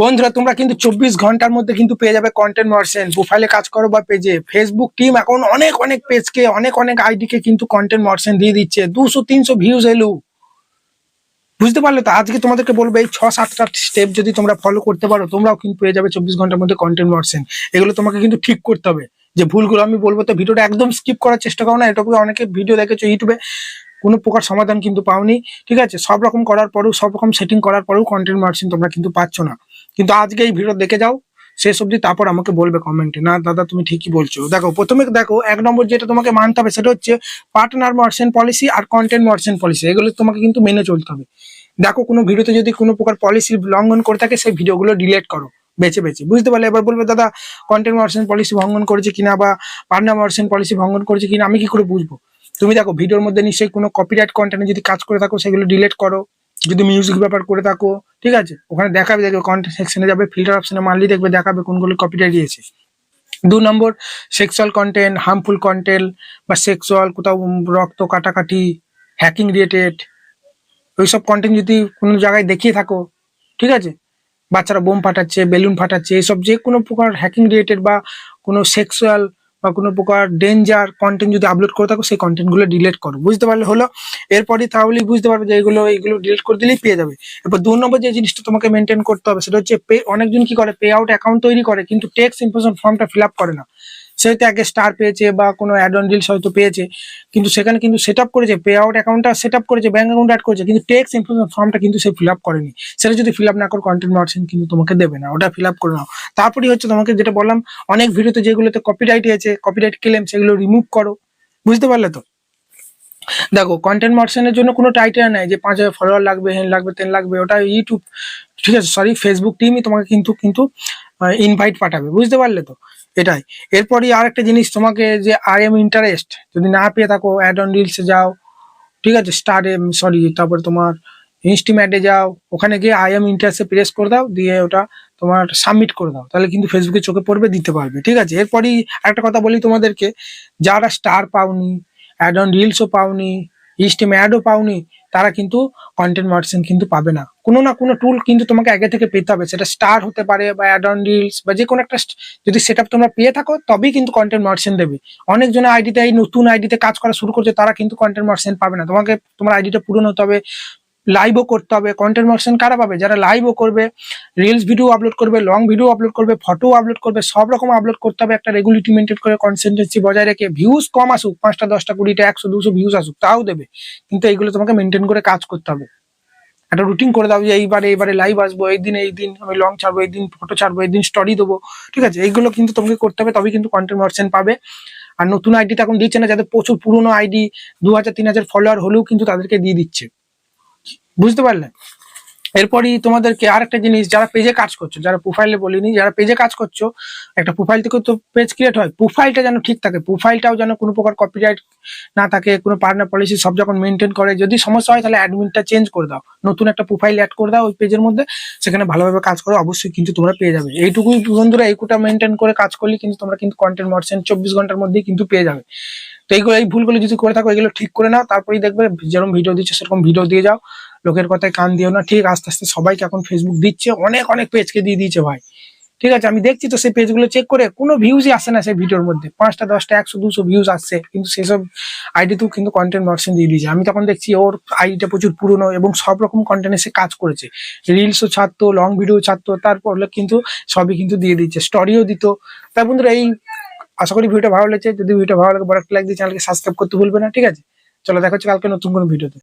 বন্ধুরা, তোমরা কিন্তু চব্বিশ ঘণ্টার মধ্যে কিন্তু পেয়ে যাবে কন্টেন্ট মার্সেন্ট প্রোফাইলে কাজ করো বা পেজে ফেসবুক টিম এখন অনেক অনেক পেজকে অনেক অনেক আইডিকে কিন্তু কন্টেন্ট মার্সেন্ট দিয়ে দিচ্ছে। দুশো, তিনশো ভিউজ এলো। বুঝতে পারলে তো? আজকে তোমাদেরকে বলব, এই ছ, সাতটা স্টেপ যদি তোমরা ফলো করতে পারো, তোমরাও কিন্তু পেয়ে যাবে চব্বিশ ঘণ্টার মধ্যে কন্টেন্ট মার্সেন্ট এগুলো তোমাকে কিন্তু ঠিক করতে হবে। যে ভুলগুলো আমি বলব, তো ভিডিওটা একদম স্কিপ করার চেষ্টা করো না। এটুকু অনেকে ভিডিও দেখেছ ইউটিউবে কোনো প্রকার সমাধান কিন্তু পাওনি, ঠিক আছে? সব রকম করার পরেও, সব রকম সেটিং করার পরেও কন্টেন্ট মার্সিন তোমরা কিন্তু পাচ্ছ না। কিন্তু আজকে এই ভিডিও দেখে যাও, শেষ অবধি তারপর আমাকে বলবে কমেন্টে না, দাদা, তুমি ঠিকই বলছো। দেখো, প্রথমে দেখো, এক নম্বর যেটা তোমাকে মানতে হবে সেটা হচ্ছে পার্টনার মার্সেন্ট পলিসি আর কন্টেন্ট মার্সেন্ট পলিসি এগুলো তোমাকে কিন্তু মেনে চলতে হবে। দেখো, কোনো ভিডিওতে যদি কোনো প্রকার পলিসি লঙ্ঘন করে থাকে, সেই ভিডিওগুলো ডিলিট করো, বেছে বেছে। বুঝতে পারলে? এবার বলবে, দাদা কন্টেন্ট মার্সেন্ট পলিসি ভঙ্গন করেছে কিনা বা পার্টনার মার্সেন্ট পলিসি ভঙ্গন করেছে কিনা, আমি কি করে বুঝব? তুমি দেখো, ভিডিওর মধ্যে নিশ্চয়ই কোনো কপিরাইট কন্টেন্টে যদি কাজ করে থাকো, সেগুলো ডিলিট করো। যদি মিউজিক ব্যাপার করে থাকো, ঠিক আছে? ওখানে দেখাবে, দেখবে কন্টেন্ট সেকশনে যাবে ফিল্টার অপশনে মারলেই দেখবে, দেখাবে কোনগুলো কপিরাইট দিয়েছে। দু নম্বর সেক্সুয়াল কন্টেন্ট হার্মফুল কন্টেন্ট বা সেক্সুয়াল কোথাও রক্ত কাটাকাটি হ্যাকিং রিলেটেড ওইসব কন্টেন্ট যদি কোনো জায়গায় দেখিয়ে থাকো, ঠিক আছে? বাচ্চারা বোম ফাটাচ্ছে বেলুন ফাটাচ্ছে, এসব যে কোনো প্রকার হ্যাকিং রিলেটেড বা কোনো সেক্সুয়াল বা কোনো প্রকার ডেঞ্জার কন্টেন্ট যদি আপলোড করে থাকো, সেই কন্টেন্টগুলো ডিলিট করো। বুঝতে পারলে হলো? এরপরই তাহলেই বুঝতে পারবে যে এগুলো এইগুলো ডিলিট করে দিলেই পেয়ে যাবে। এরপর দু নম্বর যে জিনিসটা তোমাকে মেনটেন করতে হবে, সেটা হচ্ছে পে অনেকজন কি করে পে আউট অ্যাকাউন্ট তৈরি করে, কিন্তু ট্যাক্স ইনফরমেশন ফর্মটা ফিল আপ করে না। সে হয়তো আগে স্টার পেয়েছে বা কোনো অ্যাড অন রিলস হয়তো পেয়েছে। কিন্তু সেখানে কিন্তু সেট আপ করেছে পে আউট অ্যাকাউন্টটা সেট আপ করেছে ব্যাঙ্ক অ্যাকাউন্ট অ্যাড করেছে, কিন্তু টেক্স ইনফরমেশন ফর্মটা কিন্তু সে ফিল আপ করেনি। সেটা যদি ফিল আপ না করে কন্টেন্ট মার্সেন্ট কিন্তু তোমাকে দেবে না, ওটা ফিল আপ করে নাও। তারপরেই হচ্ছে তোমাকে যেটা বললাম, অনেক ভিডিওতে যেগুলোতে কপিরাইট আছে কপিরাইট ক্লেম সেগুলো রিমুভ করো। বুঝতে পারলে তো? দেখো কন্টেন্ট মার্সেন্টের জন্য কোনো টাইটেল নাই যে পাঁচ হাজার ফলোয়ার লাগবে হেন লাগবে তেন লাগবে, ওটা ইউটিউব ঠিক আছে সরি ফেসবুক টিমই তোমাকে কিন্তু কিন্তু ইনভাইট পাঠাবে, বুঝতে পারলে তো? এটাই। এরপরই আর একটা জিনিস, তোমাকে যে আই এম ইন্টারেস্ট যদি না পেয়ে থাকো অ্যাড অন রিলসে যাও, ঠিক আছে? স্টার এম সরি তারপরে তোমার ইনস্টিম্যাটে যাও, ওখানে গিয়ে আই এম ইন্টারেস্টে প্রেস করে দাও, দিয়ে ওটা তোমার সাবমিট করে দাও। তাহলে কিন্তু ফেসবুকে চোখে পড়বে, দিতে পারবে, ঠিক আছে? এরপরই একটা কথা বলি তোমাদেরকে, যারা স্টার পাওনি অ্যাড অন রিলসও পাওনি ইস্টিম অ্যাডও পাওনি তারা কিন্তু কন্টেন্ট মার্চেন্ট কিন্তু পাবে না। কোনো না কোনো টুল কিন্তু তোমাকে আগে থেকে পেতে হবে। সেটা স্টার হতে পারে বা অ্যাড অন রিলস বা যে কোনো একটা যদি সেট তোমরা পেয়ে থাকো, তবেই কিন্তু কন্টেন্ট মার্চেন্ট দেবে। অনেকজন আইডিতে এই নতুন আইডিতে কাজ করা শুরু করছে, তারা কিন্তু কন্টেন্ট মার্চেন্ট পাবে না। তোমাকে, তোমার আইডিটা পূরণ হতে হবে। লাইভও করতে হবে কন্টেন্ট মার্সেন্ট কারা পাবে? যারা লাইভও করবে রিলস ভিডিও আপলোড করবে লং ভিডিও আপলোড করবে ফটো আপলোড করবে, সব রকম আপলোড করতে হবে, একটা রেগুলিটি মেনটেন করে কনসেন্টেন্সি বজায় রেখে ভিউজ কম আসুক, পাঁচটা, দশটা, কুড়িটা, একশো, দুশো ভিউজ আসুক, তাও দেবে। কিন্তু এইগুলো তোমাকে মেনটেন করে কাজ করতে হবে। একটা রুটিন করে দাও যে এইবারে এইবারে লাইভ আসব, এই দিন এই দিন, আমি লং ছাড়বো, এই দিন ফটো ছাড়বো, এই দিন স্টোরি দেবো। ঠিক আছে? এইগুলো কিন্তু তোমাকে করতে হবে, তবেই কিন্তু কন্টেন্ট মার্সেন্ট পাবে। আর নতুন আইডিটা এখন দিচ্ছে না, যাদের প্রচুর পুরনো আইডি দু হাজার, তিন হাজার ফলোয়ার হলেও কিন্তু তাদেরকে দিয়ে দিচ্ছে। বুঝতে পারলে? এরপরই তোমাদেরকে আরেকটা জিনিস, যারা পেজে কাজ করছ, যারা প্রোফাইলে বলিনি, যারা পেজে কাজ করছ, একটা প্রোফাইল থেকে তো পেজ ক্রিয়েট হয়। প্রোফাইলটা যেন ঠিক থাকে প্রোফাইলটাও যেন কোনো প্রকার কপিরাইট না থাকে, কোনো পার্টনার পলিসি সব যখন মেনটেন করে, যদি সমস্যা হয় তাহলে অ্যাডমিনটা চেঞ্জ করে দাও। নতুন একটা প্রোফাইল অ্যাড করে দাও ওই পেজের মধ্যে, সেখানে ভালোভাবে কাজ করো, অবশ্যই কিন্তু তোমরা পেয়ে যাবে। এইটুকুই বন্ধুরা এইটুকুটা মেনটেন করে কাজ করলে কিন্তু তোমরা কিন্তু কন্টেন্ট মার্সেন্ট চব্বিশ ঘণ্টার মধ্যেই কিন্তু পেয়ে যাবে। তো এইগুলো, এই ভুলগুলো যদি করে থাকো, এগুলো ঠিক করে নাও, তারপরেই দেখবে, যেরকম ভিডিও দিচ্ছে, সেরকম ভিডিও দিয়ে যাও। লোকের কথায় কান দিও না। ঠিক, আস্তে আস্তে সবাইকে এখন ফেসবুক দিচ্ছে। অনেক অনেক পেজকে দিয়ে দিয়েছে ভাই। ঠিক আছে, আমি দেখছি তো সেই পেজগুলো চেক করে। কোনো ভিউজই আসে না সেই ভিডিওর মধ্যে। পাঁচটা, দশটা, একশো, দুশো ভিউজ আসছে। কিন্তু সেসব আইডিতেও কিন্তু কন্টেন্ট মার্সেন দিয়ে দিয়েছে। আমি তখন দেখছি ওর আইডিটা প্রচুর পুরনো এবং সব রকম কন্টেন্টে সে কাজ করেছে। রিলসও ছাড়তো লং ভিডিও ছাড়তো, তারপর কিন্তু সবই কিন্তু দিয়ে দিচ্ছে স্টোরিও দিত। তাই বন্ধুরা, এই আশা করি ভিডিওটা ভালো লেগেছে। যদি ভিডিওটা ভালো লাগে, বড় একটা লাইক দিয়ে চ্যানেলকে সাবস্ক্রাইব করতে ভুলবে না। ঠিক আছে, চলো দেখা হচ্ছে কালকে নতুন কোনো ভিডিওতে